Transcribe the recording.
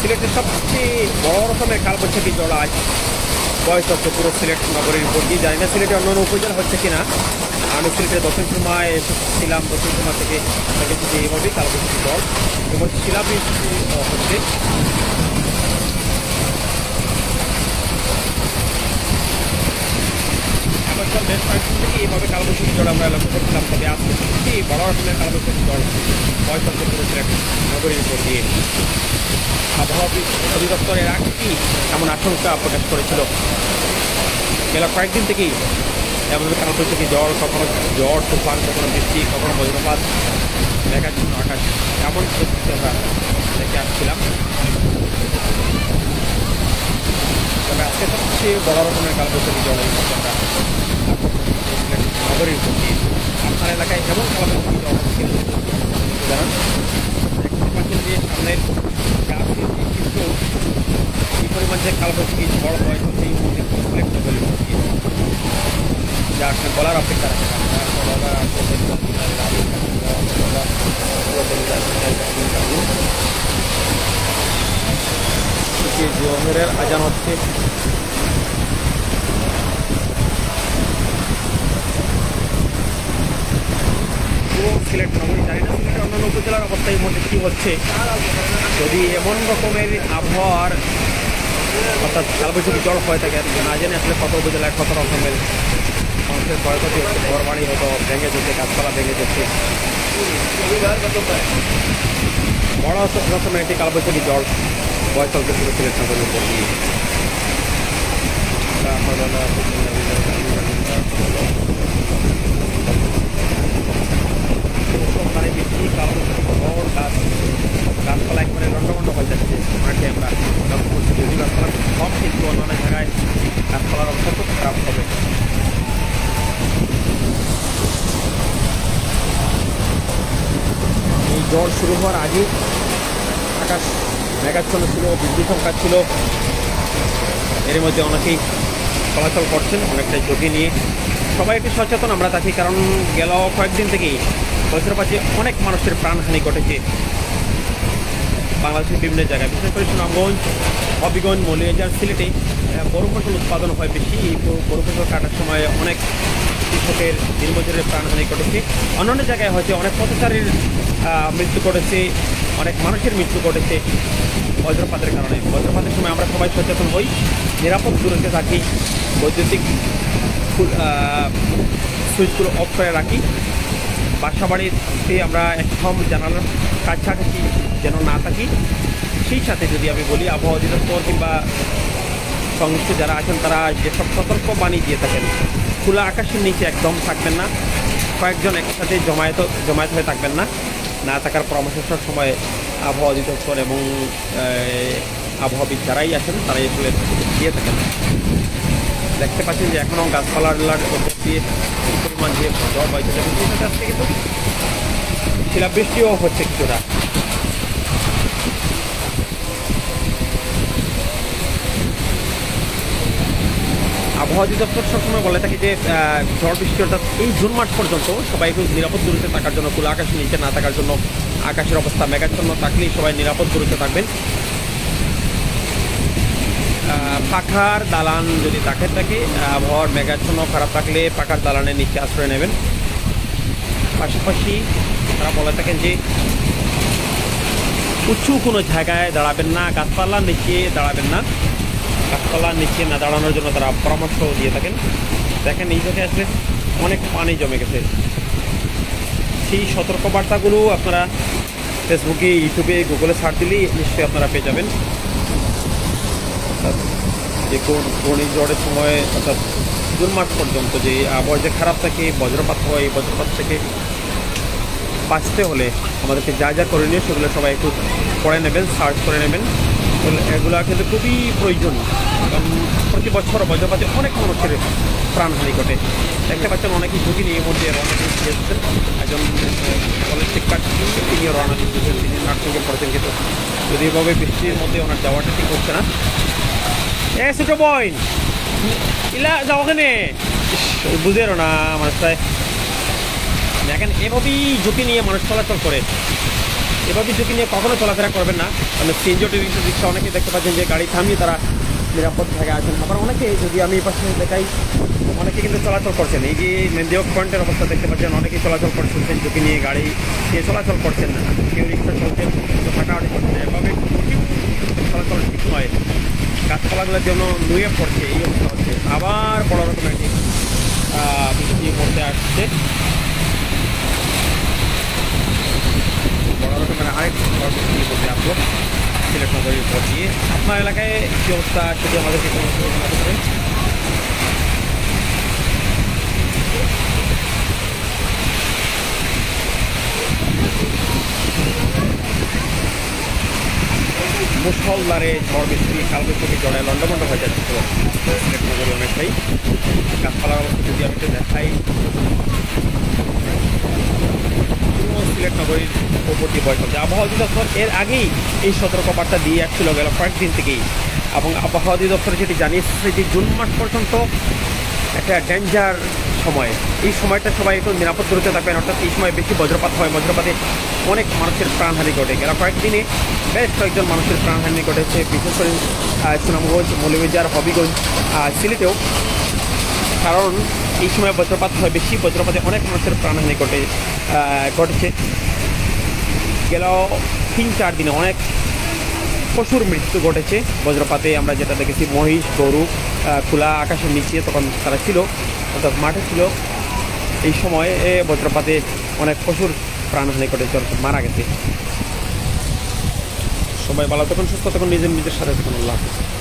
সিলেটের সবচেয়ে বড় রকমের কালবৈশাখী জল আজ বয়স হচ্ছে পুরো সিলেট নগরীর উপর। দিয়ে জানি না সিলেটে অন্য উপজেলা হচ্ছে কিনা। আমি সিলেটে দক্ষিণ সুরমায় এসেছিলাম দক্ষিণ সুরমা থেকে দেখেছি যে ঝড় এবং শিলাবৃষ্টি হচ্ছে। এবছর বেশ কয়েকদিন থেকে এইভাবে কালবৈশাখী ঝড় আমরা লক্ষ্য করছিলাম, তবে আজকে সত্যি বড় রকমের কালবৈশাখী ঝড় বয়স হচ্ছে পুরো সিলেট নগরীর উপর দিয়ে। আবহাওয়া অধিদপ্তরের আগেই এমন আশঙ্কা প্রকাশ করেছিল? গেল কয়েকদিন থেকেই এমন থেকে জ্বর কখনো জ্বর তুফান, কখনো বৃষ্টি, কখনো বজ্রপাত মেঘাচ্ছন্ন আকাশ। এমন পরিস্থিতি আমরা দেখে আসছিলাম। তবে আজকে সবচেয়ে বড় রকমের কালবৈশাখী জল এই আমরা নগরীর প্রতি আপনার এলাকায় এমন কালবৈশাখী জল হচ্ছে জানান দেখতে পাচ্ছেন যে চিত্র এই পরিমাণ যে কালবৈশাখী ঝড় হয় সেই মুহূর্তে সিলেক্ট নগরীর যা আসলে বলার অপেক্ষা রাখে আজান হচ্ছে পুরো সিলেট নগরী জানি না সিলেটের অন্যান্য উপজেলার অবস্থা এই মুহূর্তে কী হচ্ছে। যদি এমন রকমের আবহাওয়ার অর্থাৎ কালবৈশাখী জল হয়ে থাকে না জানি আসলে কত উপজেলায় কত রকমের মানুষের ক্ষয়ক্ষতি হচ্ছে ঘর বাড়ি হয়তো ভেঙে যেতে গাছপালা ভেঙে যেতে বড় রকমের একটি কালবৈশাখী জল বয়স চলতে শুরু সিলেট নগরের উপর দিয়ে মানে বৃষ্টি কালবৈশাখী ঝড় গাছ গাছপালা একবারে লন্ডভন্ড হয়ে যাচ্ছে মাঠে আমরা লক্ষ্য করছি যদি গাছপালা সব কিন্তু অন্যান্য জায়গায় গাছপালার অবস্থা খুব খারাপ হবে ঝড় শুরু হওয়ার আগে আকাশ মেঘাচ্ছন্ন ছিল, বিদ্যুৎ সংখ্যা ছিল। এর মধ্যে অনেকেই চলাচল করছেন, অনেকটাই ঝুঁকি নিয়ে। সবাই একটু সচেতন, আমরা থাকি কারণ গেল কয়েকদিন থেকেই বজ্রপাতে অনেক মানুষের প্রাণহানি ঘটেছে। বাংলাদেশের বিভিন্ন জায়গায়, বিশেষ করে সুনামগঞ্জ, হবিগঞ্জ মৌলিয়াজার সিলেটে বড় ফসল উৎপাদন হয় বেশি এই বড় ফসল কাটার সময় অনেক কৃষকের দিনমজুরের প্রাণহানি ঘটেছে। অন্যান্য জায়গায় হয়তো অনেক পথচারীর মৃত্যু ঘটেছে, অনেক মানুষের মৃত্যু ঘটেছে বজ্রপাতের কারণে। বজ্রপাতের সময় আমরা সবাই সচেতন হই, নিরাপদ দূরত্বে থাকি, বৈদ্যুতিক সুইচগুলো অফ করে রাখি। বাসা বাড়িতে আমরা একদম জানালার কাছাকাছি যেন না থাকি। সেই সাথে যদি আমি বলি, আবহাওয়া অধিদপ্তর কিংবা সংশ্লিষ্ট যারা আছেন, তারা যেসব সতর্ক বাণী দিয়ে থাকেন, খোলা আকাশের নিচে একদম থাকবেন না। কয়েকজন একসাথে জমায়েত জমায়েত হয়ে থাকবেন না। না থাকার পরামর্শের সময় আবহাওয়া অধিদপ্তর এবং আবহাওয়াবিদ যারাই আছেন তারাই আসলে দিয়ে থাকেন। দেখতে পাচ্ছেন যে এখনও গাছপালার উপর দিয়ে পরিমাণ যে জল বইতে যাবে থেকে কিন্তু শিলাবৃষ্টিও হচ্ছে কিছুটা। আবহাওয়া অধিদপ্তর সবসময় বলে থাকি যে ঝড় বৃষ্টি অর্থাৎ এই জুন মাস পর্যন্ত সবাই একটু নিরাপদ দূরত্বে থাকার জন্য, খোলা আকাশের নিচে না থাকার জন্য আকাশের অবস্থা মেঘাচ্ছন্ন থাকলেই সবাই নিরাপদ দূরত্বে থাকবেন। পাখার দালান যদি তাকে থাকে, আবহাওয়ার মেঘাচ্ছন্ন, খারাপ থাকলে পাখার দালানের নিচে আশ্রয় নেবেন। পাশাপাশি তারা বলে থাকেন যে, উঁচু কোনো জায়গায় দাঁড়াবেন না গাছপালার নিচে দাঁড়াবেন না। গাছপালার নিচে না দাঁড়ানোর জন্য তারা পরামর্শ দিয়ে থাকেন। দেখেন, এই জায়গায় আসলে অনেক পানি জমে গেছে। সেই সতর্কবার্তাগুলো আপনারা ফেসবুকে, ইউটিউবে, গুগলে সার্চ দিলেই নিশ্চয়ই আপনারা পেয়ে যাবেন। অর্থাৎ যে কোন ঘূর্ণিঝড়ের সময়, অর্থাৎ জুন মাস পর্যন্ত যে আবহাওয়া যে খারাপ থাকে, বজ্রপাত হয়, এই বজ্রপাত থেকে বাঁচতে হলে আমাদেরকে যা যা করণীয় সেগুলো সবাই একটু পড়ে নেবেন, সার্চ করে নেবেন। এগুলো- কিন্তু খুবই প্রয়োজন প্রতি বছর বজ্রপাতে অনেক মানুষের প্রাণহানি ঘটে। দেখতে পাচ্ছেন অনেকেই ঝুঁকি নিয়ে মধ্যে এসেছেন। একজন কলেজ শিক্ষার্থী তিনি রওনা দিয়েছেন তিনি নার্সিংয়ে পড়েছেন কিন্তু যদি এভাবে বৃষ্টির মধ্যে ওনার যাওয়াটা ঠিক হচ্ছে না। এ, ছোট বই ইলা, যাও ওখানে। বুঝে না মানুষটায় দেখেন, এভাবেই ঝুঁকি নিয়ে মানুষ চলাচল করে। এভাবে ঝুঁকি নিয়ে কখনো চলাফেরা করবেন না। মানে সিএনজি রিক্সা অনেকে দেখতে পাচ্ছেন যে গাড়ি থামিয়ে তারা নিরাপদ জায়গায় আছেন। আবার অনেকে যদি আমি এই পাশে দেখাই, অনেকে কিন্তু চলাচল করছেন। এই যে মেন্দিওক পয়েন্টের অবস্থা দেখতে পাচ্ছেন, অনেকেই চলাচল করছেন, ঝুঁকি নিয়ে গাড়ি নিয়ে চলাচল করছেন না। কেউ রিক্সা চলছেন হাঁটাহাঁটি করছেন এভাবে চলাচল ঠিক নয় গাছপালাগুলোর জন্য নুয়ে পড়ছে, এই অবস্থা হচ্ছে। আবার বড় রকমের একটি বৃষ্টি পড়তে আসছে। বড় রকমের আরেক ঝড় বৃষ্টি পড়তে আসলো সিলেট নগরীর উপর দিয়ে। আপনার এলাকায় কী অবস্থা? সেটি আমাদেরকে জানাতে পারেন। মুসলধারে ঝড় বৃষ্টি কাল বৈশাখী জড়ায় লন্ডমন্ড হয়ে যাচ্ছে। সিলেট নগরী অনেকটাই গাছপালার অবস্থা যদি আমি দেখাই। সিলেট নগরীর উপর দিয়ে বয় চলছে আবহাওয়া অধিদপ্তর এর আগেই এই সতর্কবার্তা দিয়ে আসছিল গেল কয়েকদিন থেকেই। এবং আবহাওয়া অধিদপ্তর যেটি জানিয়েছে যে জুন মাস পর্যন্ত একটা ডেঞ্জার সময়। এই সময়টা সবাই একটু নিরাপদ দূরত্বে থাকবেন, অর্থাৎ এই সময় বেশি বজ্রপাত হয়। বজ্রপাতে অনেক মানুষের প্রাণহানি ঘটে। গেল কয়েকদিনে বেশ কয়েকজন মানুষের প্রাণহানি ঘটেছে, বিশেষ করে সুনামগঞ্জ, মৌলভীবাজার, হবিগঞ্জ সিলেটেও। কারণ এই সময় বজ্রপাত হয় বেশি, বজ্রপাতে অনেক মানুষের প্রাণহানি ঘটে ঘটেছে। গেল তিন, চার দিনে অনেক পশুর মৃত্যু ঘটেছে। বজ্রপাতে আমরা যেটা দেখেছি, মহিষ, গরু খোলা আকাশের নিচে তখন তারা ছিল, অর্থাৎ মাঠে ছিল। এই সময়ে বজ্রপাতে অনেক পশুর প্রাণহানি ঘটেছে অর্থাৎ মারা গেছে। সবাই ভালো তখন সুস্থ তখন নিজের নিজের সাথে তখন আল্লাহ হাফেজ।